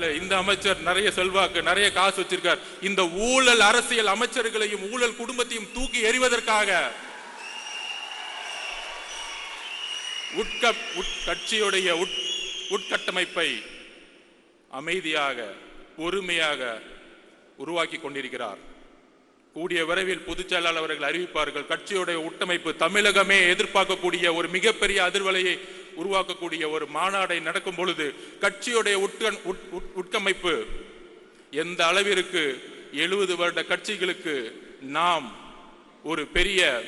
ஆளு இந்த அமைச்சர் நிறைய செல்வாக்கு நிறைய காசு வச்சிருக்கார். இந்த ஊழல் அரசியல் அமைச்சர்களையும் ஊழல் குடும்பத்தையும் தூக்கி எறிவதற்காக உட்க உட் உட் உட்கட்டமைப்பை அமைதியாக பொறுமையாக உருவாக்கி கொண்டிருக்கிறார். கூடிய விரைவில் பொதுச் செயலாளர் அவர்கள் அறிவிப்பார்கள். கட்சியுடைய உட்டமைப்பு தமிழகமே எதிர்பார்க்கக்கூடிய ஒரு மிகப்பெரிய அதிர்வலையை உருவாக்கக்கூடிய ஒரு மாநாடை நடக்கும் பொழுது கட்சியுடைய உட்கண் உட்- உட்- உட்கமைப்பு எந்த அளவிற்கு எழுபது வருட கட்சிகளுக்கு நாம் ஒரு பெரிய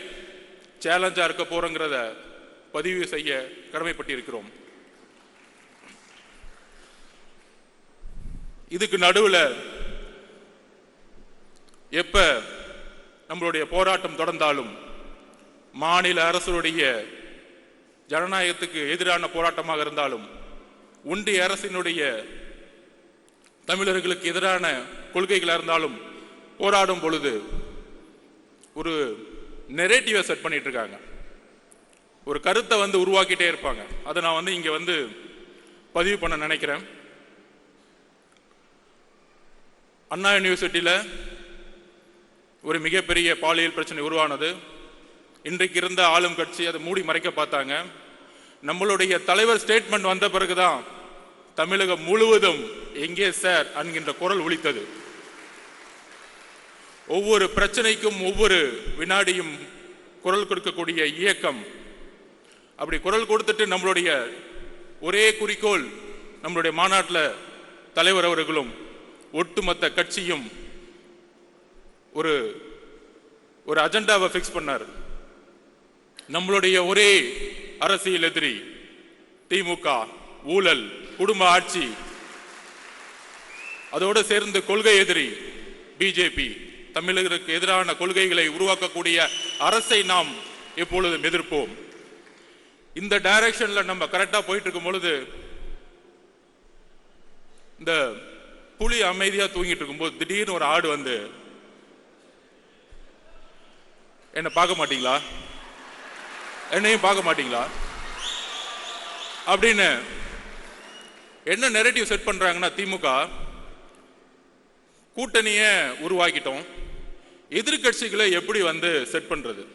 சேலஞ்சா இருக்க போறோங்கிறத பதிவு செய்ய கடமைப்பட்டிருக்கிறோம். இதுக்கு நடுவில் எப்ப நம்மளுடைய போராட்டம் தொடர்ந்தாலும் மாநில அரசுடைய ஜனநாயகத்துக்கு எதிரான போராட்டமாக இருந்தாலும் ஒன்றிய அரசினுடைய தமிழர்களுக்கு எதிரான கொள்கைகளாக இருந்தாலும் போராடும் பொழுது ஒரு நெரேட்டிவை செட் பண்ணிட்டு இருக்காங்க. ஒரு கருத்தை வந்து உருவாக்கிட்டே இருப்பாங்க. அதை நான் வந்து இங்கே வந்து பதிவு பண்ண நினைக்கிறேன். அண்ணா யூனிவர்சிட்டியில் ஒரு மிகப்பெரிய பாலியல் பிரச்சனை உருவானது. இன்றைக்கு இருந்த ஆளும் கட்சி அதை மூடி மறைக்க பார்த்தாங்க. நம்மளுடைய தலைவர் ஸ்டேட்மெண்ட் வந்த பிறகுதான் தமிழகம் முழுவதும் எங்கே சார் என்கின்ற குரல் ஒழித்தது ஒவ்வொரு பிரச்சனைக்கும் ஒவ்வொரு வினாடியும் குரல் கொடுக்கக்கூடிய இயக்கம். அப்படி குரல் கொடுத்துட்டு நம்மளுடைய ஒரே குறிக்கோள் நம்மளுடைய மாநாட்டில் தலைவர் அவர்களும் ஒட்டுமொத்த கட்சியும் ஒரு ஒரு அஜெண்டாவை ஃபிக்ஸ் பண்ணார். நம்மளுடைய ஒரே அரசியல் எதிரி திமுக ஊழல் குடும்ப ஆட்சி. அதோடு சேர்ந்து கொள்கை எதிரி பிஜேபி. தமிழர்களுக்கு எதிரான கொள்கைகளை உருவாக்கக்கூடிய அரசை நாம் எப்பொழுதும் எதிர்ப்போம். இந்த டைரக்ஷன்ல நம்ம கரெக்டா போயிட்டு இருக்கும் பொழுது இந்த புலி அமைதியா தூங்கிட்டு இருக்கும்போது திடீர்னு ஒரு ஆடு வந்து என்ன பார்க்க மாட்டீங்களா? என்னையும் பார்க்க மாட்டீங்களா? அப்படின்னு என்ன நெரட்டிவ் செட் பண்றாங்கன்னா திமுக கூட்டணியை உருவாக்கிட்டோம். எதிர்க்கட்சிகளை எப்படி வந்து செட் பண்றது?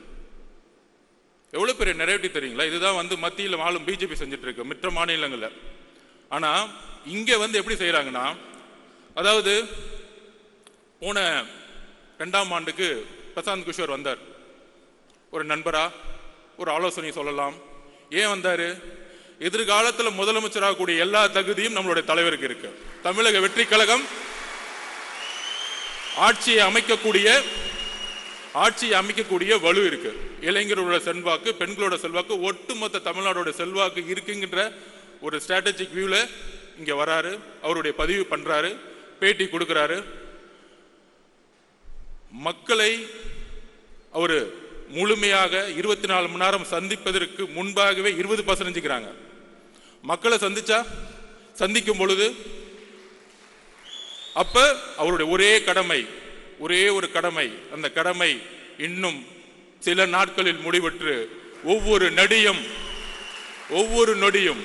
எவ்வளவு பெரிய நெரேட்டிவ் தெரியுங்களா? இதுதான் வந்து மத்தியில் ஆளும் பிஜேபி செஞ்சுட்டு இருக்கு மற்ற மாநிலங்களில். ஆனா இங்க வந்து எப்படி செய்யறாங்கன்னா அதாவது போன ரெண்டாம் ஆண்டுக்கு பிரசாந்த் கிஷோர் வந்தார். ஒரு நண்பரா? ஒரு ஆலோசனை சொல்லலாம். ஏன் வந்தாரு? எதிர்காலத்துல முதலமைச்சராகக்கூடிய எல்லா தகுதியும் நம்மளுடைய தலைவருக்கு இருக்கு. தமிழக வெற்றி கழகம் ஆட்சியை அமைக்கக்கூடிய ஆட்சியை அமைக்கக்கூடிய வலு இருக்கு. இளைஞர்களோட செல்வாக்கு பெண்களோட செல்வாக்கு ஒட்டுமொத்த தமிழ்நாடோட செல்வாக்கு இருக்குங்கிற ஒரு ஸ்ட்ராட்டஜிக் வியூல இங்க வராரு. அவருடைய பதிவு பண்றாரு. பேட்டி கொடுக்குறாரு. மக்களை அவரு முழுமையாக இருபத்தி நாலு மணி நேரம் சந்திப்பதற்கு முன்பாகவே இருபது பர்சன்டேஜ்க்கிறாங்க மக்களை சந்திச்சா? சந்திக்கும் பொழுது? அப்ப அவருடைய ஒரே கடமை ஒரே ஒரு கடமை அந்த கடமை இன்னும் சில நாட்களில் முடிவற்று ஒவ்வொரு நடியும் ஒவ்வொரு நொடியும்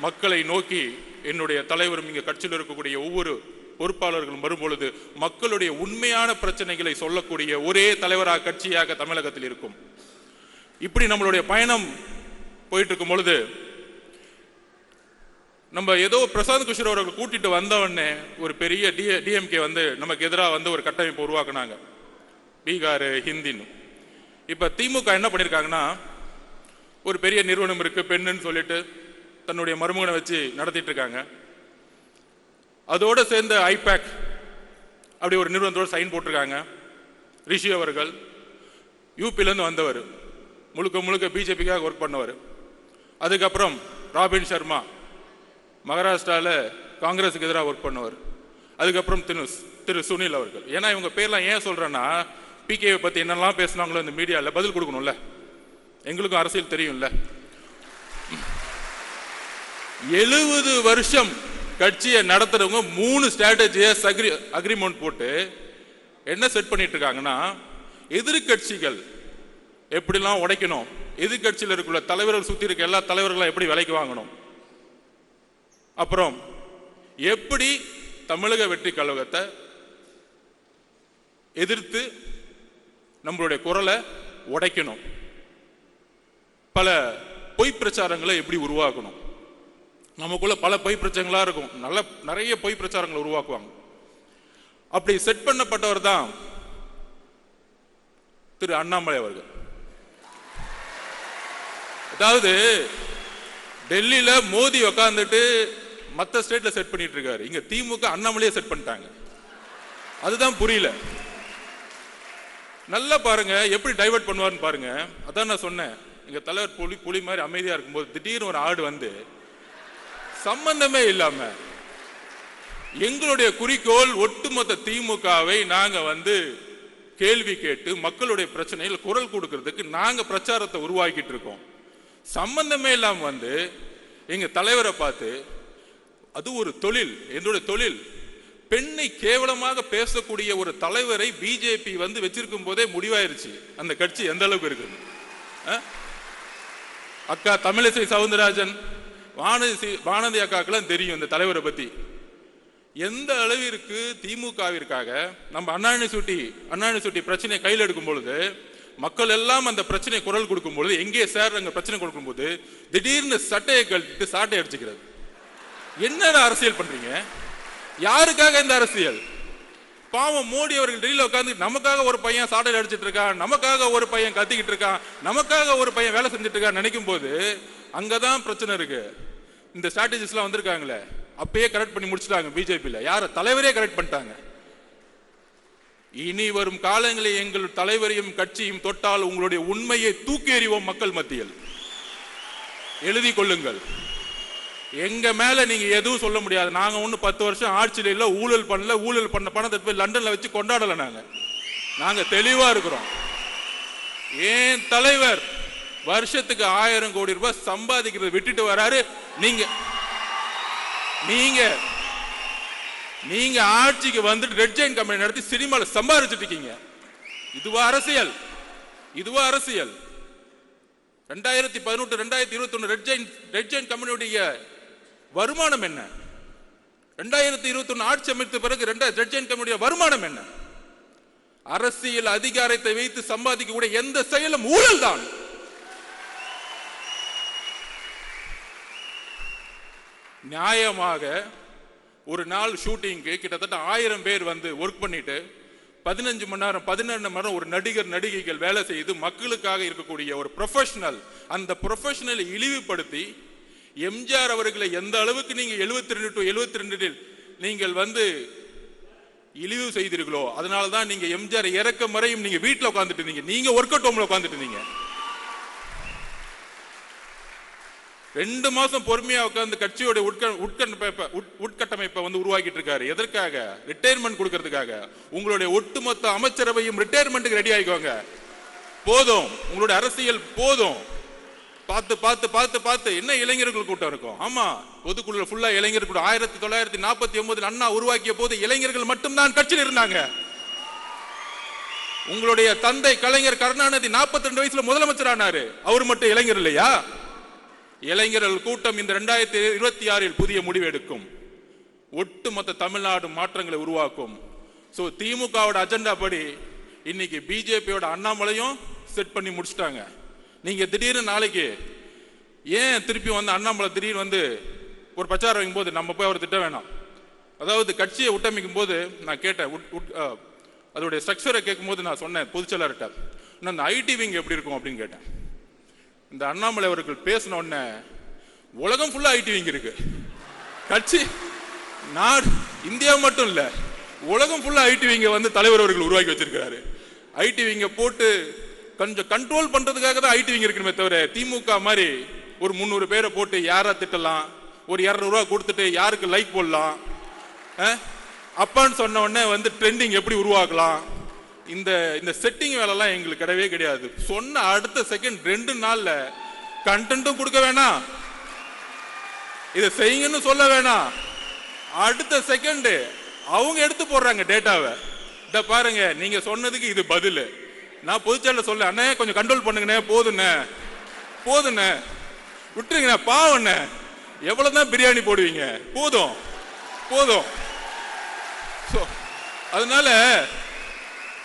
மக்களை நோக்கி என்னுடைய தலைவரும் இங்கே கட்சியில் இருக்கக்கூடிய ஒவ்வொரு பொறுப்பாளர்களும் வரும்பொழுது மக்களுடைய உண்மையான பிரச்சனைகளை சொல்லக்கூடிய ஒரே தலைவராக கட்சியாக தமிழகத்தில் இருக்கும். இப்படி நம்மளுடைய பயணம் போயிட்டு இருக்கும் பொழுது நம்ம ஏதோ பிரசாந்த் கிஷோர் அவர்கள் கூட்டிட்டு வந்தவொடனே ஒரு பெரிய டி டிஎம்கே வந்து நமக்கு எதிராக வந்து ஒரு கட்டமைப்பு உருவாக்குனாங்க. பீகார் ஹிந்தின்னு. இப்போ திமுக என்ன பண்ணியிருக்காங்கன்னா ஒரு பெரிய நிறுவனம் இருக்குது பெண்ணுன்னு சொல்லிட்டு தன்னுடைய மருமகனை வச்சு நடத்திட்டு இருக்காங்க. அதோடு சேர்ந்த ஐபேக் அப்படி ஒரு நிறுவனத்தோட சைன் போட்டிருக்காங்க. ரிஷி அவர்கள் யூபிலேருந்து வந்தவர். முழுக்க முழுக்க பிஜேபிக்காக ஒர்க் பண்ணவர். அதுக்கப்புறம் ராபின் சர்மா மகாராஷ்டிராவில் காங்கிரஸுக்கு எதிராக ஒர்க் பண்ணவர். அதுக்கப்புறம் திரு திரு சுனில் அவர்கள். ஏன்னா இவங்க பேர்லாம் ஏன் சொல்கிறேன்னா பிகேவை பற்றி என்னெல்லாம் பேசுனாங்களோ இந்த மீடியாவில் பதில் கொடுக்கணும்ல. எங்களுக்கும் அரசியல் தெரியும்ல. எழுபது வருஷம் கட்சியை நடத்துறவங்க மூணு ஸ்ட்ராட்டஜியை அக்ரி அக்ரிமெண்ட் போட்டு என்ன செட் பண்ணிட்டு இருக்காங்கன்னா எதிர்க்கட்சிகள் எப்படிலாம் உடைக்கணும் எதிர்க்கட்சியில் இருக்குள்ள தலைவர்கள் சுற்றி இருக்க எல்லா தலைவர்களும் எப்படி விலைக்கு வாங்கணும்? அப்புறம் எப்படி தமிழக வெற்றி கழகத்தை எதிர்த்து நம்மளுடைய குரலை உடைக்கணும்? பல பொய் பிரச்சாரங்களை எப்படி உருவாக்கணும்? நமக்குள்ள பல பொய் பிரச்சனைகளா இருக்கும். நல்ல நிறைய பொய் பிரச்சாரங்களை உருவாக்குவாங்க. அப்படி செட் பண்ணப்பட்டவர் தான் திரு அண்ணாமலை அவர்கள். அதாவது டெல்லியில மோடி உக்காந்துட்டு மத்த ஸ்டேட்ல செட் பண்ணிட்டு இருக்காரு. இங்க திமுக அண்ணாமலையே செட் பண்ணிட்டாங்க. அதுதான் புரியல. நல்லா பாருங்க எப்படி டைவர்ட் பண்ணுவாருன்னு பாருங்க. அதான் நான் சொன்னேன். எங்க தலைவர் புலி புலி மாதிரி அமைதியா இருக்கும்போது திடீர்னு ஒரு ஆடு வந்து சம்பந்தமே இல்லாம. எங்களுடைய குறிக்கோள் ஒட்டுமொத்த திமுகவை நாங்க வந்து கேள்வி கேட்டு மக்களுடைய பிரச்சனையில் குரல் கொடுக்கறதுக்கு நாங்க பிரச்சாரத்தை உருவாக்கிட்டு இருக்கோம். சம்பந்தமே இல்லாம வந்து எங்க தலைவரை பார்த்து அது ஒரு தொழில் என்னுடைய தொழில். பெண்ணை கேவலமாக பேசக்கூடிய ஒரு தலைவரை பிஜேபி வந்து வச்சிருக்கும் போதே முடிவாயிருச்சு. அந்த கட்சி எந்த அளவுக்கு இருக்குது? அக்கா தமிழிசை சவுந்தரராஜன் வானதி சி- வானதி அக்காக்கெல்லாம் தெரியும் இந்த தலைவரை பத்தி. எந்த அளவிற்கு திமுகவிற்காக நம்ம அண்ணாணி சுட்டி அண்ணாணி சுட்டி பிரச்சனையை கையில் எடுக்கும் பொழுது மக்கள் எல்லாம் அந்த பிரச்சனை குரல் கொடுக்கும் பொழுது எங்கே சார் அங்கே பிரச்சனை கொடுக்கும்போது திடீர்னு சட்டையை கழட்டிட்டு சாட்டை அடிச்சுக்கிறது. என்னடா அரசியல் பண்றீங்க? யாருக்காக இந்த அரசியல்? பாவம் மோடி அவர்கள் டெல்லியில் உட்காந்து நமக்காக ஒரு பையன் சாட்டையில் அடிச்சிட்டு இருக்கான் நமக்காக ஒரு பையன் கத்திக்கிட்டு இருக்கான் நமக்காக ஒரு பையன் வேலை செஞ்சுட்டு இருக்கான் நினைக்கும் போது அங்கதான் பிரச்சனை இருக்கு. இந்த ஸ்ட்ராட்டஜிஸ்லாம் வந்திருக்காங்களே அப்பயே கரெக்ட் பண்ணி முடிச்சுட்டாங்க பிஜேபியில் யார? தலைவரே கரெக்ட் பண்ணிட்டாங்க. இனி வரும் காலங்களில் எங்கள் தலைவரையும் கட்சியும் தொட்டால் உங்களுடைய உண்மையை தூக்கி எறிவோம் மக்கள் மத்தியில். எழுதி கொள்ளுங்கள். எங்க மேல நீங்க எதுவும் சொல்ல முடியாது. நாங்க ஒன்றும் பத்து வருஷம் ஆட்சியில் இல்ல ஊழல் பண்ணல ஊழல் பண்ண பணத்தை போய் லண்டன்ல வச்சு கொண்டாடல நாங்க. நாங்க தெளிவா இருக்கிறோம். ஏன் தலைவர் வருஷத்துக்கு ஆயிரம் கோடி ரூபாய் சம்பாதிக்கிறத விட்டுட்டு வராரு. நீங்க நீங்க நீங்க ஆட்சிக்கு வந்துட்டு ரெட் ஜெயின் கம்பெனி நடத்தி சினிமால சம்பாதிச்சிட்டு இருக்கீங்க. இதுவா அரசியல். இதுவா அரசியல். ரெண்டாயிரத்தி பதினெட்டு ரெண்டாயிரத்தி இருபத்தி ஒன்று ரெட் ஜெயின் ரெட் ஜெயின் கம்பெனியுடைய வருமானம் என்ன? ரெண்டாயிரத்தி இருபத்தி ஒன்று ஆட்சி அமைத்த பிறகு ரெண்டாயிரம் ரெட் ஜெயின் கம்பெனியுடைய வருமானம் என்ன? அரசியல் அதிகாரத்தை வைத்து சம்பாதிக்கக்கூடிய எந்த செயலும் ஊழல் தான் நியாயமாக ஒரு நாள் ஷூட்டிங்க்கு கிட்டத்தட்ட ஆயிரம் பேர் வந்து ஒர்க் பண்ணிட்டு பதினஞ்சு மணி நேரம் பதினெண்டு மணி நேரம் ஒரு நடிகர் நடிகைகள் வேலை செய்து மக்களுக்காக இருக்கக்கூடிய ஒரு ப்ரொஃபஷனல் அந்த ப்ரொஃபஷனலை இழிவுபடுத்தி எம்ஜிஆர் அவர்களை எந்த அளவுக்கு நீங்கள் எழுபத்தி ரெண்டு டு எழுபத்தி ரெண்டில் நீங்கள் வந்து இழிவு செய்தீர்களோ அதனால தான் நீங்கள் எம்ஜிஆர் இறக்க முறையும் நீங்கள் வீட்டில் உட்காந்துட்டு இருந்தீங்க. நீங்கள் ஒர்க் அவுட் ஹோமில் உட்காந்துட்டு இருந்தீங்க. ரெண்டு மாசம் பொறுமையா உட்கார்ந்து கட்சியோட உட்கட்டமைப்பை உட்- உட்கட்டமைப்பை வந்து உருவாக்கிட்டு இருக்காரு எதற்காக? ரிட்டையர்மெண்ட் கொடுக்கறதுக்காக. உங்களுடைய ஒட்டுமொத்த அமைச்சரவையும் ரிட்டையர்மெண்ட்டுக்கு ரெடி ஆகிக்கோங்க போதும். உங்களுடைய அரசியல் போதும். பார்த்து பார்த்து பார்த்து பார்த்து. என்ன இளைஞர்கள் கூட்டம் இருக்கும்? ஆமா. பொதுக்குழு ஃபுல்லா இளைஞர் கூட்டம் ஆயிரத்தி தொள்ளாயிரத்தி நாற்பத்தி ஒன்பதுல அண்ணா உருவாக்கிய போது இளைஞர்கள் மட்டும்தான் கட்சியில் இருந்தாங்க. உங்களுடைய தந்தை கலைஞர் கருணாநிதி 42 ரெண்டு வயசுல முதலமைச்சர் ஆனாரு. அவர் மட்டும் இளைஞர் இல்லையா? இளைஞர்கள் கூட்டம் இந்த ரெண்டாயிரத்தி இருபத்தி ஆறில் புதிய முடிவெடுக்கும். ஒட்டுமொத்த தமிழ்நாடு மாற்றங்களை உருவாக்கும். ஸோ திமுகவோட அஜெண்டா படி இன்னைக்கு பிஜேபியோட அண்ணாமலையும் செட் பண்ணி முடிச்சிட்டாங்க. நீங்க திடீர்னு நாளைக்கு ஏன் திருப்பி வந்து அண்ணாமலை திடீர்னு வந்து ஒரு பிரச்சாரம் வைக்கும் போது நம்ம போய் அவர் திட்ட வேணாம்? அதாவது கட்சியை உட்டமைக்கும் போது நான் கேட்டேன் உட்- உட்- அதோடைய ஸ்ட்ரக்சரை கேட்கும்போது நான் சொன்னேன் பொதுச்செயலாளர்கிட்ட நான் அந்த ஐடி விங் எப்படி இருக்கும்? அப்படின்னு கேட்டேன். இந்த அண்ணாமலை அவர்கள் பேசின உடனே உலகம் ஃபுல்லாக ஐடி விங் இருக்கு. கட்சி நாடு இந்தியா மட்டும் இல்லை உலகம் ஃபுல்லாக ஐடிவிங்க வந்து தலைவர் அவர்கள் உருவாக்கி வச்சிருக்கிறாரு. ஐடிவிங்க போட்டு கொஞ்சம் கண்ட்ரோல் பண்ணுறதுக்காக தான் ஐடிவிங்க இருக்கணுமே தவிர திமுக மாதிரி ஒரு முந்நூறு பேரை போட்டு யாரா திட்டலாம்? ஒரு இரநூறுவா கொடுத்துட்டு யாருக்கு லைக் போடலாம்? அப்பான்னு சொன்ன உடனே வந்து ட்ரெண்டிங் எப்படி உருவாக்கலாம்? இந்த இந்த செட்டிங் வேலைலாம் எங்களுக்கு கிடையவே கிடையாது. சொன்ன அடுத்த செகண்ட் ரெண்டு நாள்ல கண்டென்ட்டும் கொடுக்க வேணாம். இதை செய்யுங்கன்னு சொல்ல வேணாம். அடுத்த செகண்டு அவங்க எடுத்து போடுறாங்க டேட்டாவை இதை பாருங்க நீங்க சொன்னதுக்கு இது பதில். நான் பொதுச்செயல சொல்ல அண்ணே கொஞ்சம் கண்ட்ரோல் பண்ணுங்கண்ணே போதுண்ணே. போதுண்ணே. விட்டுருங்கண்ணே பாவண்ணே. எவ்வளவுதான் பிரியாணி போடுவீங்க? போதும். போதும். ஸோ அதனால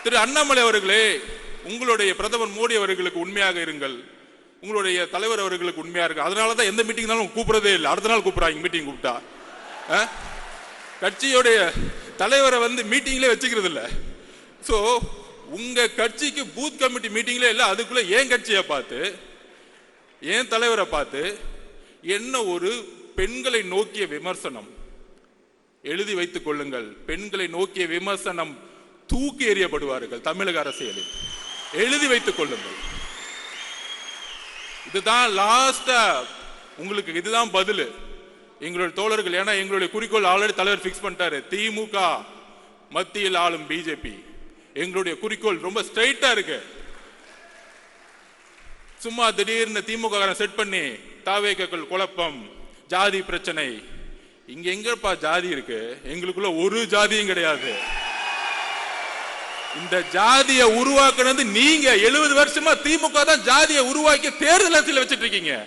திரு அண்ணாமலை அவர்களே உங்களுடைய பிரதமர் மோடி அவர்களுக்கு உண்மையாக இருங்கள். உங்களுடைய தலைவர் அவர்களுக்கு உண்மையாக இருக்கு அதனால தான் எந்த மீட்டிங்னாலும் கூப்பிடுறதே இல்லை. அடுத்த நாள் கூப்பிட்றாங்க மீட்டிங் கூப்பிட்டா. ஆ? கட்சியோடைய தலைவரை வந்து மீட்டிங்லேயே வச்சுக்கிறது இல்லை. ஸோ உங்கள் கட்சிக்கு பூத் கமிட்டி மீட்டிங்லே இல்லை. அதுக்குள்ளே ஏன் கட்சியை பார்த்து ஏன் தலைவரை பார்த்து என்ன ஒரு பெண்களை நோக்கிய விமர்சனம்? எழுதி வைத்துக் கொள்ளுங்கள். பெண்களை நோக்கிய விமர்சனம் தூக்கி எறியப்படுவார்கள் தமிழக அரசியலில். எழுதி வைத்துக் கொள்ளுங்கள். இதுதான் லாஸ்டா உங்களுக்கு இதுதான் பதில். எங்களுடைய தோழர்கள் ஏன்னா எங்களுடைய குறிக்கோள் ஆல்ரெடி தலைவர் ஃபிக்ஸ் பண்ணிட்டாரு. திமுக மத்தியில் ஆளும் பிஜேபி எங்களுடைய குறிக்கோள் ரொம்ப ஸ்ட்ரைட்டா இருக்கு. சும்மா திடீர்னு திமுக செட் பண்ணி தாவேக்கள் குழப்பம் ஜாதி பிரச்சனை. இங்க எங்கப்பா ஜாதி இருக்கு? எங்களுக்குள்ள ஒரு ஜாதியும் கிடையாது. இந்த ஜாதியை உருவாக்குனது நீங்க. எழுபது வருஷமா திமுக தான் ஜாதியை உருவாக்கி தேர்தல் அரசியல் வச்சிட்டு இருக்கீங்க.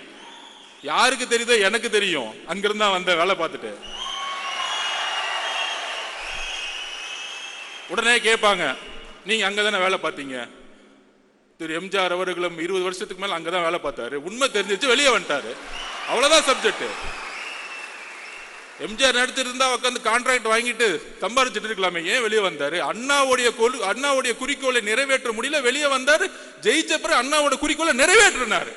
யாருக்கு தெரியுதோ எனக்கு தெரியும். அங்கிருந்தா வந்த வேலை பார்த்துட்டு. உடனே கேட்பாங்க நீங்க அங்கதானே வேலை பார்த்தீங்க? திரு எம்ஜிஆர் அவர்களும் இருபது வருஷத்துக்கு மேல அங்கதான் வேலை பார்த்தாரு. உண்மை தெரிஞ்சிச்சு வெளியே வந்துட்டாரு. அவ்வளவுதான் சப்ஜெக்ட் எம்ஜிஆர் நடிச்சிருந்தா உட்காந்து கான்ட்ராக்ட் வாங்கிட்டு சம்பாரிச்சிட்டு இருக்கலாமே. ஏன் வெளியே வந்தாரு? அண்ணாவுடைய கொள் அண்ணாவுடைய குறிக்கோளை நிறைவேற்ற முடியல வெளியே வந்தாரு. ஜெயிச்ச பிறகு அண்ணாவோட குறிக்கோளை நிறைவேற்றினாரு.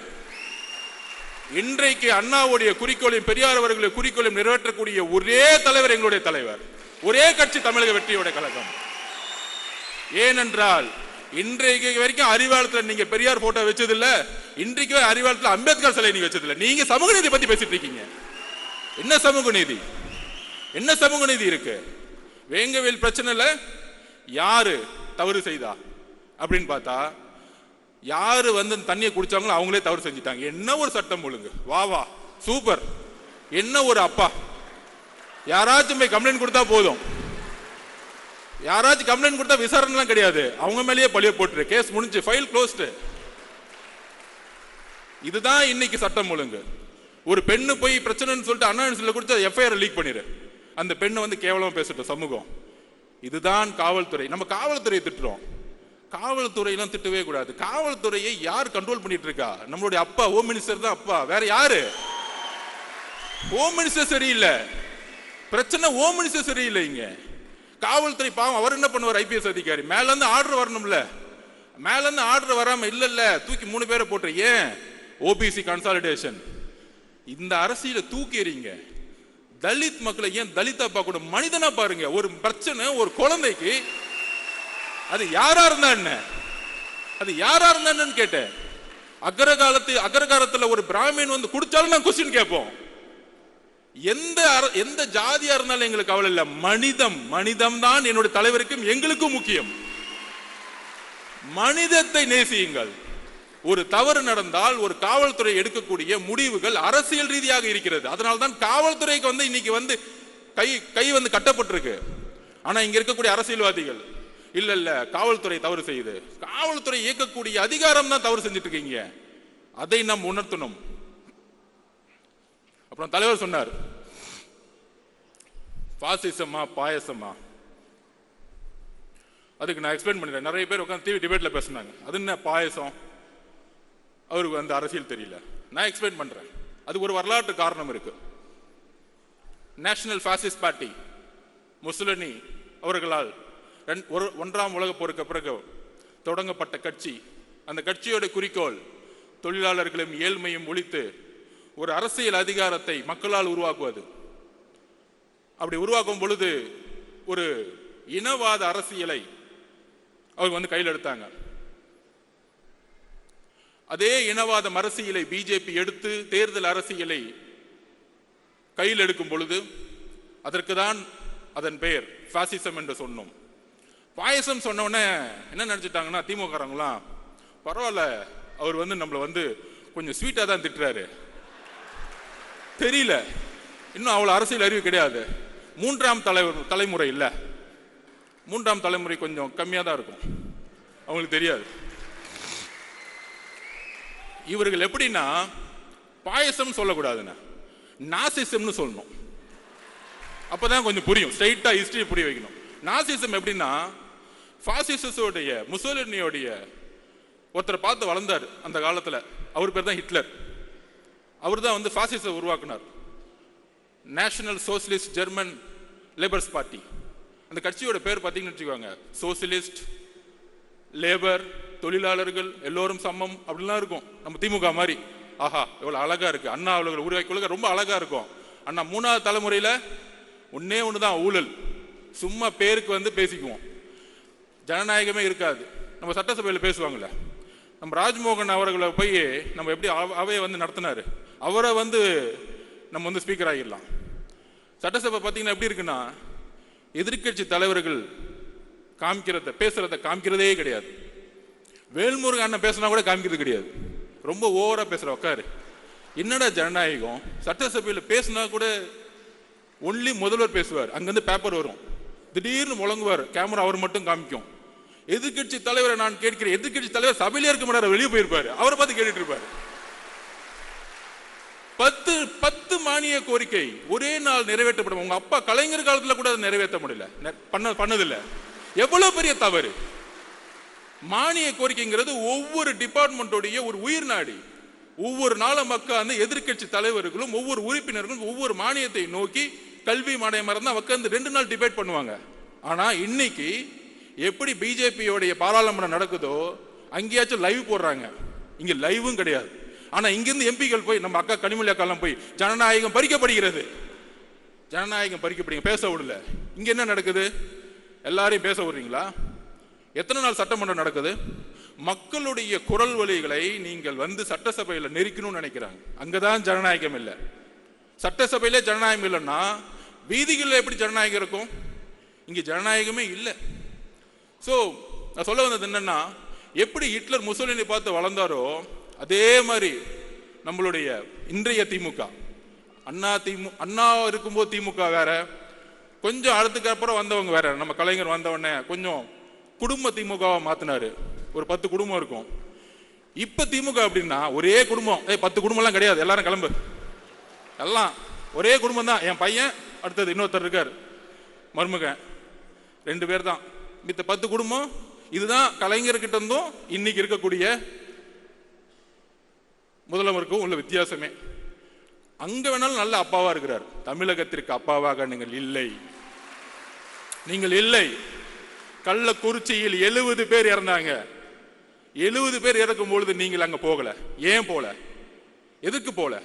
இன்றைக்கு அண்ணாவுடைய குறிக்கோளையும் பெரியார் அவர்களுடைய குறிக்கோளையும் நிறைவேற்றக்கூடிய ஒரே தலைவர் எங்களுடைய தலைவர். ஒரே கட்சி தமிழக வெற்றியோட கழகம். ஏனென்றால் இன்றைக்கு வரைக்கும் அறிவாளத்தில் நீங்க பெரியார் போட்டோ வச்சதில்லை. இன்றைக்கு அறிவாளத்தில் அம்பேத்கர் சிலை நீங்க வச்சதில்லை. நீங்க சமூக நீதி பத்தி பேசிட்டு இருக்கீங்க. என்ன சமூக நீதி? என்ன சமூக நீதி இருக்கு? வேங்கவேல் பிரச்சனைல யாரு தவறு செய்தா? அப்படின்னு பார்த்தா யாரு வந்து தண்ணியை குடிச்சாங்களோ அவங்களே தவறு செஞ்சுட்டாங்க. என்ன ஒரு சட்டம் ஒழுங்கு? வா வா. சூப்பர். என்ன ஒரு அப்பா? யாராச்சும் போய் கம்ப்ளைண்ட் கொடுத்தா போதும். யாராச்சும் கம்ப்ளைண்ட் கொடுத்தா விசாரணைலாம் கிடையாது. அவங்க மேலேயே பழிய போட்டுரு. கேஸ் முடிஞ்சு ஃபைல் க்ளோஸ்டு. இதுதான் இன்னைக்கு சட்டம் ஒழுங்கு. ஒரு பெண்ணு போய் பிரச்சனைன்னு சொல்லிட்டு அண்ணா கொடுத்து எஃப்ஐஆர் லீக் பண்ணிடு அந்த பெண்ணை வந்து கேவலமாக பேசட்டும் சமூகம். இதுதான் காவல்துறை. நம்ம காவல்துறையை திட்டுறோம். காவல்துறையெல்லாம் திட்டவே கூடாது. காவல்துறையை யார் கண்ட்ரோல் பண்ணிட்டு இருக்கா நம்மளுடைய அப்பா ஹோம் மினிஸ்டர் தான் அப்பா. வேற யாரு? ஹோம் மினிஸ்டர் சரியில்லை. பிரச்சனை ஹோம் மினிஸ்டர் சரியில்லை இங்க. காவல்துறை பாவம் அவர் என்ன பண்ணுவார்? ஐபிஎஸ் அதிகாரி. மேல இருந்து ஆர்டர் வரணும்ல. மேல இருந்து ஆர்டர் வராம இல்ல இல்ல தூக்கி மூணு பேரை போட்டு ஏன்? ஓபிசி கன்சாலிடேஷன் இந்த அரசியல தூக்கி எறிங்க தலித் மக்களை ஏன் தலிதா பார்க்க கூட மனிதனா பாருங்க. ஒரு பிரச்சனை ஒரு குழந்தைக்கு அது யாரா இருந்தா என்ன? அது யாரா இருந்தா என்னன்னு கேட்டேன். அக்ரகாலத்து அக்ரகாலத்துல ஒரு பிராமின் வந்து குடிச்சாலும் நான் கொஸ்டின் கேட்போம். எந்த அர- எந்த ஜாதியா இருந்தாலும் எங்களுக்கு கவலை இல்ல. மனிதம் மனிதம் தான் என்னுடைய தலைவருக்கும் எங்களுக்கும் முக்கியம். மனிதத்தை நேசியுங்கள். ஒரு தவறு நடந்தால் ஒரு காவல்துறை எடுக்கக்கூடிய முடிவுகள் அரசியல் ரீதியாக இருக்கிறது. அதனால்தான் காவல்துறைக்கு வந்து இன்னைக்கு வந்து கை கை வந்து கட்டப்பட்டிருக்கு. ஆனா இங்க இருக்கக்கூடிய அரசியல்வாதிகள் இல்ல இல்ல காவல்துறை தவறு செய்யுது. காவல்துறை இயக்கக்கூடிய அதிகாரம் தான் தவறு செஞ்சுட்டு இருக்கீங்க அதை நாம் உணர்த்தணும். அப்புறம் தலைவர் சொன்னார் பாசிசமா பாயசமா? அதுக்கு நான் எக்ஸ்பிளைன் பண்ணிடுறேன் நிறைய பேர் உட்காந்து டிவி டிபேட்ல பேசுனாங்க. அது என்ன பாயசம்? அவருக்கு அந்த அரசியல் தெரியல. நான் எக்ஸ்பிளைன் பண்ணுறேன் அது ஒரு வரலாற்று காரணம் இருக்கு. நேஷனல் ஃபாசிஸ்ட் பார்ட்டி முசுலனி அவர்களால் ரெண்- ஒரு- ஒன்றாம் உலகப் போருக்கு பிறகு தொடங்கப்பட்ட கட்சி. அந்த கட்சியோட குறிக்கோள் தொழிலாளர்களையும் ஏழ்மையும் ஒழித்து ஒரு அரசியல் அதிகாரத்தை மக்களால் உருவாக்குவது. அப்படி உருவாக்கும் பொழுது ஒரு இனவாத அரசியலை அவங்க வந்து கையில் எடுத்தாங்க. அதே இனவாதம் அரசியலை பிஜேபி எடுத்து தேர்தல் அரசியலை கையில் எடுக்கும் பொழுது அதற்கு தான் அதன் பெயர் பாசிசம் என்று சொன்னோம். பாயசம் சொன்ன உடனே என்ன நினைச்சிட்டாங்கன்னா திமுககாரங்களாம் பரவாயில்ல அவர் வந்து நம்மளை வந்து கொஞ்சம் ஸ்வீட்டாக தான் திட்டுறாரு. தெரியல. இன்னும் அவ்வளோ அரசியல் அறிவு கிடையாது. மூன்றாம் தலைவர் தலைமுறை இல்லை. மூன்றாம் தலைமுறை கொஞ்சம் கம்மியாக தான் இருக்கும். அவங்களுக்கு தெரியாது. இவர்கள் எப்படின்னா பாயசம் சொல்லக்கூடாதுண்ணா நாசிசம்னு சொல்லணும். அப்போதான் கொஞ்சம் புரியும். ஸ்ட்ரைட்டாக ஹிஸ்டரி புரிய வைக்கணும். நாசிசம் எப்படின்னா பாசிசோடைய முசோலினியோடைய ஒருத்தரை பார்த்து வளர்ந்தார் அந்த காலத்தில். அவர் பேர் தான் ஹிட்லர் அவர் தான் வந்து பாசிச உருவாக்குனார். National Socialist German Labours party அந்த கட்சியோட பேர் பார்த்தீங்கன்னு வச்சுக்கோங்க. சோசியலிஸ்ட் லேபர் தொழிலாளர்கள் எல்லோரும் சமம் அப்படிலாம் இருக்கும். நம்ம திமுக மாதிரி. ஆஹா எவ்வளோ அழகாக இருக்கு. அண்ணா அவர்கள் உருவாக்கி ரொம்ப அழகாக இருக்கும். அண்ணா மூணாவது தலைமுறையில் ஒன்றே ஒன்று தான் ஊழல். சும்மா பேருக்கு வந்து பேசிக்குவோம். ஜனநாயகமே இருக்காது. நம்ம சட்டசபையில் பேசுவாங்களே நம்ம ராஜ்மோகன் அவர்களை போய் நம்ம எப்படி அவ- அவையை வந்து நடத்தினார்? அவரை வந்து நம்ம வந்து ஸ்பீக்கர் ஆகிடலாம். சட்டசபை பார்த்தீங்கன்னா எப்படி இருக்குன்னா எதிர்க்கட்சி தலைவர்கள் காமிக்கிறத பேசுகிறத காமிக்கிறதே கிடையாது. வேல்முருகன் அண்ணன் பேசினா கூட காமிக்கிறது கிடையாது. ரொம்ப ஓவரா பேசுற உட்காரு என்னடா ஜனநாயகம்? சட்டசபையில் பேசினா கூட ஒன்லி முதல்வர் பேசுவார். அங்கேருந்து பேப்பர் வரும். திடீர்னு முழங்குவார். கேமரா அவர் மட்டும் காமிக்கும். எதிர்கட்சி தலைவரை நான் கேட்கிறேன். எதிர்கட்சி தலைவர் சபையிலே இருக்க மாட்டார் வெளியே போயிருப்பாரு. அவரை பார்த்து கேட்டுட்டு இருப்பாரு. பத்து பத்து மானிய கோரிக்கை ஒரே நாள் நிறைவேற்றப்படும். உங்க அப்பா கலைஞர் காலத்துல கூட அதை நிறைவேற்ற முடியல. பண்ண பண்ணதில்லை. எவ்வளவு பெரிய தவறு? மானிய கோரிக்கைங்கிறது ஒவ்வொரு டிபார்ட்மெண்ட்டோடைய ஒரு உயிர் நாடி. ஒவ்வொரு நாளும் மக்கள் அந்த எதிர்க்கட்சி தலைவர்களும் ஒவ்வொரு உறுப்பினர்களும் ஒவ்வொரு மானியத்தை நோக்கி கல்வி மானியம் மறந்தால் உட்காந்து ரெண்டு நாள் டிபேட் பண்ணுவாங்க. ஆனால் இன்னைக்கு எப்படி பிஜேபியோடைய பாராளுமன்றம் நடக்குதோ அங்கேயாச்சும் லைவ் போடுறாங்க. இங்கே லைவும் கிடையாது. ஆனால் இங்கேருந்து எம்பிக்கள் போய் நம்ம அக்கா கனிமொழி அக்காலாம் போய் ஜனநாயகம் பறிக்கப்படுகிறது. ஜனநாயகம் பறிக்கப்படுங்க பேச விடல. இங்கே என்ன நடக்குது? எல்லாரையும் பேச விடுறீங்களா? எத்தனை நாள் சட்டமன்றம் நடக்குது? மக்களுடைய குரல் வழிகளை நீங்கள் வந்து சட்டசபையில் நெரிக்கணும்னு நினைக்கிறாங்க. அங்கதான் ஜனநாயகம் இல்லை. சட்டசபையிலே ஜனநாயகம் இல்லைன்னா வீதிகளில் எப்படி ஜனநாயகம் இருக்கும்? இங்கே ஜனநாயகமே இல்லை. ஸோ நான் சொல்ல வந்தது என்னன்னா எப்படி ஹிட்லர் முசோலினி பார்த்து வளர்ந்தாரோ அதே மாதிரி நம்மளுடைய இன்றைய திமுக. அண்ணா திமு அண்ணா இருக்கும்போது திமுக வேற கொஞ்சம் அடுத்துக்கு அப்புறம் வந்தவங்க வேற. நம்ம கலைஞர் வந்தவொடனே கொஞ்சம் குடும்ப திமுகவை மாத்தினாரு. ஒரு பத்து குடும்பம் இருக்கும். இப்ப திமுக அப்படின்னா ஒரே குடும்பம். ஏய் பத்து குடும்பம்லாம் கிடையாது. எல்லாரும் கிளம்பு. எல்லாம் ஒரே குடும்பம் தான். என் பையன் அடுத்தது இன்னொருத்தர் இருக்கார். மருமகன். ரெண்டு பேர் தான். மித்த பத்து குடும்பம். இதுதான் கலைஞர்கிட்ட இருந்தும் இன்னைக்கு இருக்கக்கூடிய முதல்வருக்கும் உள்ள வித்தியாசமே. அங்க வேணாலும் நல்ல அப்பாவா இருக்கிறார். தமிழகத்திற்கு அப்பாவாக நீங்கள் இல்லை. நீங்கள் இல்லை. கள்ளக்குறிச்சியில் எழுபது பேர் இறந்தாங்க. எழுபது பேர் இறக்கும் பொழுது நீங்கள் அங்க போகல. ஏன் போல? எதுக்கு போல?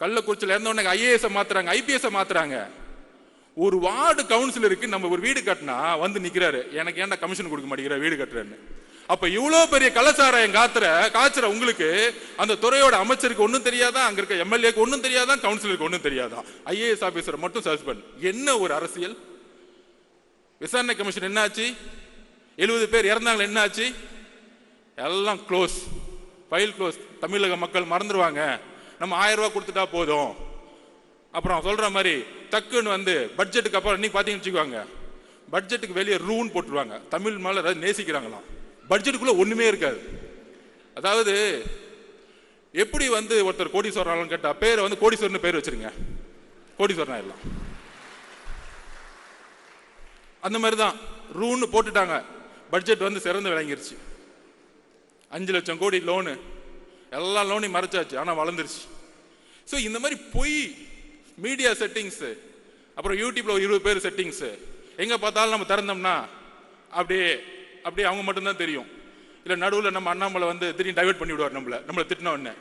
கள்ளக்குறிச்சியில் இறந்தவொடனே ஐஏஎஸ் மாத்துறாங்க ஐபிஎஸ் மாத்துறாங்க. ஒரு வார்டு கவுன்சிலருக்கு நம்ம ஒரு வீடு கட்டினா வந்து நிக்கிறாரு எனக்கு ஏன்டா கமிஷன் கொடுக்க மாட்டேங்கிற வீடு கட்டுறேன்னு. அப்ப இவ்வளவு பெரிய கள்ளச்சாராயம் காத்துற காய்ச்சற உங்களுக்கு அந்த துறையோட அமைச்சருக்கு ஒன்றும் தெரியாதா? அங்க இருக்க எம்எல்ஏக்கு ஒன்றும் தெரியாதா? கவுன்சிலருக்கு ஒன்றும் தெரியாதா? ஐஏஎஸ் ஆபீசர் மட்டும் சஸ்பெண்ட் என்ன ஒரு அரசியல்? விசாரணை கமிஷன் என்னாச்சு? எழுபது பேர் இறந்தாங்க என்னாச்சு? எல்லாம் க்ளோஸ் ஃபைல் க்ளோஸ் தமிழக மக்கள் மறந்துடுவாங்க நம்ம ஆயிரம் ரூபா கொடுத்துட்டா போதும். அப்புறம் சொல்கிற மாதிரி டக்குன்னு வந்து பட்ஜெட்டுக்கு அப்புறம் இன்னைக்கு பார்த்தீங்கன்னு வச்சுக்கோங்க. பட்ஜெட்டுக்கு வெளியே ரூன்னு போட்டுருவாங்க. தமிழ் மேலே ஏதாவது நேசிக்கிறாங்களாம். பட்ஜெட்டுக்குள்ளே ஒன்றுமே இருக்காது. அதாவது எப்படி வந்து ஒருத்தர் கோடீஸ்வரன் கேட்டால் பேரை வந்து கோடீஸ்வரன் பேர் வச்சிருங்க. கோடீஸ்வரன் ஆயிடலாம். அந்த மாதிரி தான் ரூன்னு போட்டுட்டாங்க. பட்ஜெட் வந்து சிறந்து விளங்கிருச்சு. அஞ்சு லட்சம் கோடி லோனு. எல்லா லோனையும் மறைச்சாச்சு. ஆனால் வளர்ந்துருச்சு. ஸோ இந்த மாதிரி பொய் மீடியா செட்டிங்ஸு அப்புறம் யூடியூப்பில் ஒரு இருபது பேர் செட்டிங்ஸு எங்கே பார்த்தாலும் நம்ம திறந்தோம்னா அப்படியே அப்படியே அவங்க மட்டும்தான் தெரியும். இல்லை நடுவில் நம்ம அண்ணாமலை வந்து திடீர்னு டைவர்ட் பண்ணி விடுவார் நம்மளை. நம்மளை திட்டின உடனே.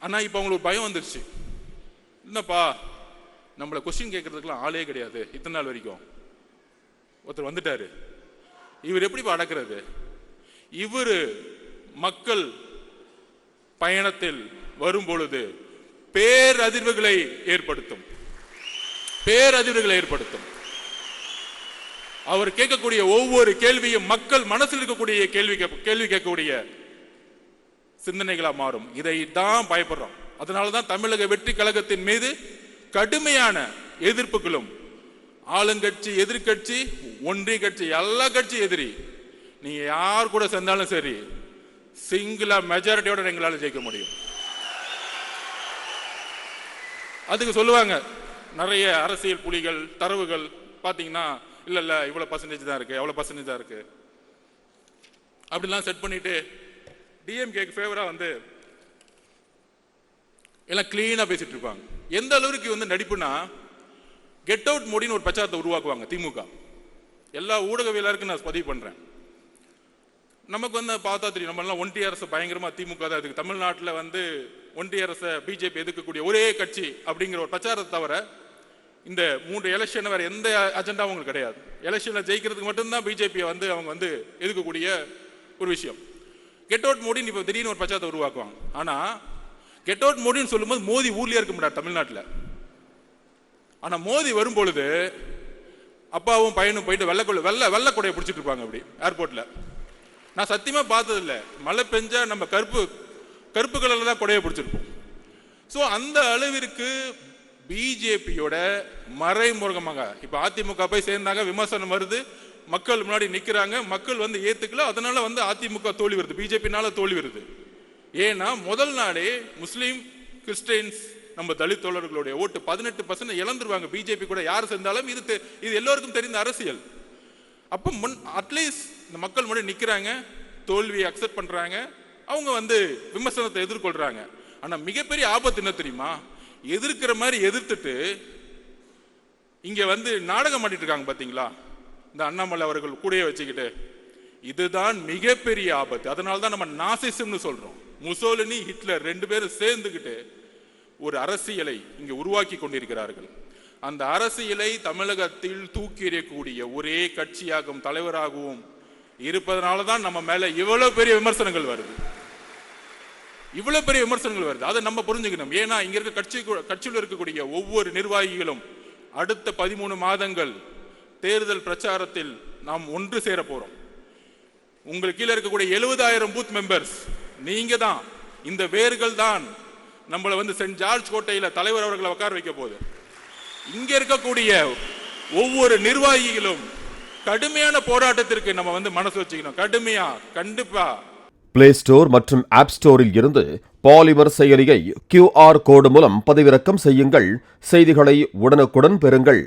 ஆனால் இப்போ அவங்களுக்கு பயம் வந்துருச்சு. என்னப்பா? நம்மளை கொஸ்டின் கேட்கறதுக்கெல்லாம் ஆளே கிடையாது. இத்தனை நாள் வரைக்கும். ஒருத்தர் வந்துட்டாரு. இவர் எப்படிப்பா அடக்கிறது இவர் மக்கள் பயணத்தில் வரும் பொழுது பேரதிர்வுகளை ஏற்படுத்தும். பேரதிர்வுகளை ஏற்படுத்தும். அவர் கேட்கக்கூடிய ஒவ்வொரு கேள்வியும் மக்கள் மனசில் இருக்கக்கூடிய கேள்வி கேள்வி கேட்கக்கூடிய சிந்தனைகளா மாறும். இதை தான் பயப்படுறோம். அதனால தான் தமிழக வெற்றி கழகத்தின் மீது கடுமையான எதிர்ப்புகளும் ஆளுங்கட்சி எதிர்க்கட்சி ஒன்றிய கட்சி எல்லா கட்சி எதிரி. நீங்க யார் கூட சேர்ந்தாலும் சரி சிங்கிளா மெஜாரிட்டியோட எங்களால் ஜெயிக்க முடியும். அதுக்கு சொல்லுவாங்க நிறைய அரசியல் புலிகள் தரவுகள் பார்த்தீங்கன்னா இல்லை இல்லை இவ்வளோ பர்சன்டேஜ் தான் இருக்குது எவ்வளோ பர்சன்டேஜ் தான் இருக்குது அப்படிலாம் செட் பண்ணிட்டு டிஎம்கேக்கு ஃபேவராக வந்து எல்லாம் க்ளீனாக பேசிட்டு இருப்பாங்க. எந்த அளவுக்கு வந்து நடிப்புனா கெட் அவுட் மோடின்னு ஒரு பிரச்சாரத்தை உருவாக்குவாங்க திமுக. எல்லா ஊடகவியலாருக்கும் நான் பதிவு பண்ணுறேன் நமக்கு வந்து பார்த்தா தெரியும் நம்மளாம் ஒன்றிய அரசு பயங்கரமாக திமுக தான் இருக்குது. தமிழ்நாட்டில் வந்து ஒன்றிய அரசை பிஜேபி எதிர்க்கக்கூடிய ஒரே கட்சி அப்படிங்கிற ஒரு பிரச்சாரத்தை தவிர இந்த மூன்று எலெக்ஷன் வேறு எந்த அஜெண்டாவும் அவங்களுக்கு கிடையாது. எலெக்ஷனில் ஜெயிக்கிறதுக்கு மட்டும்தான் பிஜேபியை வந்து அவங்க வந்து எதிர்க்கக்கூடிய ஒரு விஷயம். கெட் அவுட் மோடின்னு இப்போ திடீர்னு ஒரு பிரச்சாரத்தை உருவாக்குவாங்க. ஆனால் கெட் அவுட் மோடின்னு சொல்லும்போது மோதி ஊர்லேயே இருக்க முடியாது தமிழ்நாட்டில். ஆனால் மோதி வரும்பொழுது அப்பாவும் பையனும் போயிட்டு வெள்ளக்குள்ள வெள்ளை வெள்ளக்குடையை பிடிச்சிட்டு இருப்பாங்க அப்படி ஏர்போர்ட்டில் நான் சத்தியமாக பார்த்ததில்ல. மழை பெஞ்சா நம்ம கருப்பு கருப்பு கலரில் தான் கொடையை பிடிச்சிருப்போம். ஸோ அந்த அளவிற்கு பிஜேபியோட மறைமுகமாக இப்போ அதிமுக போய் சேர்ந்தாங்க விமர்சனம் வருது மக்கள் முன்னாடி நிற்கிறாங்க மக்கள் வந்து ஏற்றுக்கல அதனால வந்து அதிமுக தோல்வி வருது. பிஜேபினால தோல்வி வருது. ஏன்னா முதல் நாளே முஸ்லீம் கிறிஸ்டின்ஸ் நம்ம தலித் தோழர்களுடைய ஓட்டு பதினெட்டு பர்சன்ட் இழந்துருவாங்க. பிஜேபி கூட யார் சேர்ந்தாலும் இது இது எல்லோருக்கும் தெரிந்த அரசியல். அப்போ முன் அட்லீஸ்ட் இந்த மக்கள் முன்னாடி நிற்கிறாங்க தோல்வியை அக்செப்ட் பண்ணுறாங்க அவங்க வந்து விமர்சனத்தை எதிர்கொள்கிறாங்க ஆனால் மிகப்பெரிய ஆபத்து என்ன தெரியுமா? எதிர்க்கிற மாதிரி எதிர்த்துட்டு இங்கே வந்து நாடகம் ஆடிட்டு இருக்காங்க பார்த்தீங்களா இந்த அண்ணாமலை அவர்கள் கூடயே வச்சுக்கிட்டு. இதுதான் மிகப்பெரிய ஆபத்து. அதனால தான் நம்ம நாசிசம்னு சொல்கிறோம் முசோலினி ஹிட்லர் ரெண்டு பேரும் சேர்ந்துக்கிட்டு ஒரு அரசியலை இங்கே உருவாக்கி கொண்டிருக்கிறார்கள். அந்த அரசியலை தமிழகத்தில் தூக்கி எறியக்கூடிய ஒரே கட்சியாகவும் தலைவராகவும் இருப்பதனால தான் நம்ம மேல இவ்வளவு பெரிய விமர்சனங்கள் வருது. இவ்வளவு பெரிய விமர்சனங்கள் வருது. அதை நம்ம புரிஞ்சுக்கணும். ஏன்னா இங்க இருக்க கட்சி கட்சியில் இருக்கக்கூடிய ஒவ்வொரு நிர்வாகிகளும் அடுத்த பதிமூணு மாதங்கள் தேர்தல் பிரச்சாரத்தில் நாம் ஒன்று சேர போறோம். உங்களுக்கு கீழே இருக்கக்கூடிய எழுபதாயிரம் பூத் மெம்பர்ஸ் நீங்க தான். இந்த வேர்கள் தான் நம்மளை வந்து சென்ட் ஜார்ஜ் கோட்டையில தலைவர் அவர்களை உட்கார வைக்க போகுது. இங்கே இருக்கக்கூடிய ஒவ்வொரு நிர்வாகிகளும் கடுமையான போராட்டத்திற்கு நம்ம வந்து மனசு வச்சுக்கணும். கடுமையா கண்டிப்பா. பிளே ஸ்டோர் மற்றும் ஆப் ஸ்டோரில் இருந்து பாலிமர் செயலியை கியூஆர் கோடு மூலம் பதிவிறக்கம் செய்யுங்கள். செய்திகளை உடனுக்குடன் பெறுங்கள்.